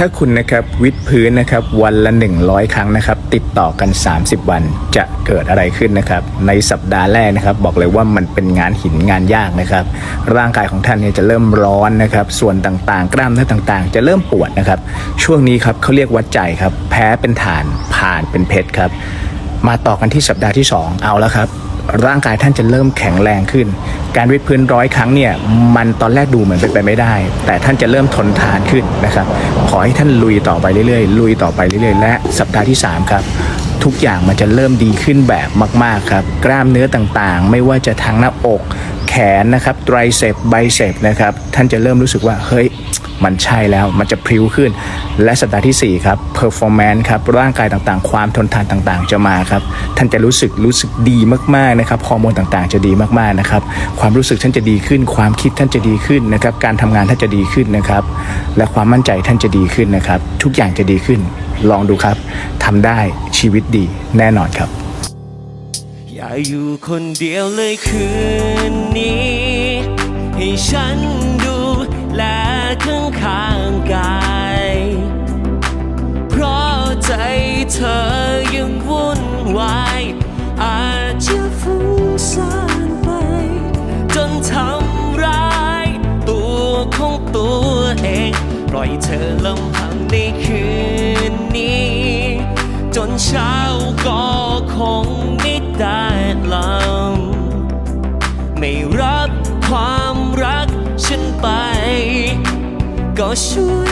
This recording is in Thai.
ถ้าคุณนะครับวิดพื้นนะครับวันละ 100 ครั้งนะครับติดต่อกัน 30 วันจะเกิดอะไรขึ้นนะครับในสัปดาห์แรกนะครับ บอกเลยว่ามันเป็นงานหินงานยากนะครับ ร่างกายของท่านเนี่ยจะเริ่มร้อนนะครับส่วนต่างๆ กล้ามเนื้อต่างๆ จะเริ่มปวดนะครับช่วงนี้ครับเขาเรียกวัดใจครับแพ้เป็นฐานผ่านเป็นเพชรครับมาต่อกันที่สัปดาห์ที่ 2 เอาแล้วครับ ร่างกายท่านจะเริ่มแข็งแรงขึ้น การวิดพื้นร้อยครั้งเนี่ยมันตอนแรกดูเหมือนเป็นไปไม่ได้ แต่ท่านจะเริ่มทนทานขึ้นนะครับ ขอให้ท่านลุยต่อไปเรื่อยๆ ลุยต่อไปเรื่อยๆ และสัปดาห์ที่ 3 ครับ ทุกอย่างมันจะเริ่มดีขึ้นแบบมาก ๆ ครับ กล้ามเนื้อต่างๆ ไม่ว่าจะทางหน้าอก แขนนะครับไตรเซปไบเซปนะครับท่านจะเริ่มรู้สึกว่าเฮ้ยมันใช่แล้วมันจะพริ้วขึ้น และสัปดาห์ที่4ครับ performance ครับร่างกายต่างๆ ความทนทานต่างๆ จะมาครับท่านจะรู้สึกรู้สึกดีมากๆนะครับฮอร์โมนต่างๆ จะดีมากๆนะครับความรู้สึกท่านจะดีขึ้น ความคิดท่านจะดีขึ้นนะครับการทำงานท่านจะดีขึ้นนะครับและความมั่นใจท่านจะดีขึ้นนะครับทุกอย่างจะดีขึ้น ลองดูครับทำได้ชีวิตดีแน่นอนครับ อย่าอยู่คนเดียวเลยคืนนี้ ให้ฉันดูแลข้างข้างกาย เพราะใจเธอยังวุ่นวายอาจจะฟุ้งซ่านไป จนทำร้าย ตัวของตัวเอง ปล่อยเธอลำพังในคืนนี้ จนเช้าก็คง ไม่รับความรักฉันไป ก็ช่วย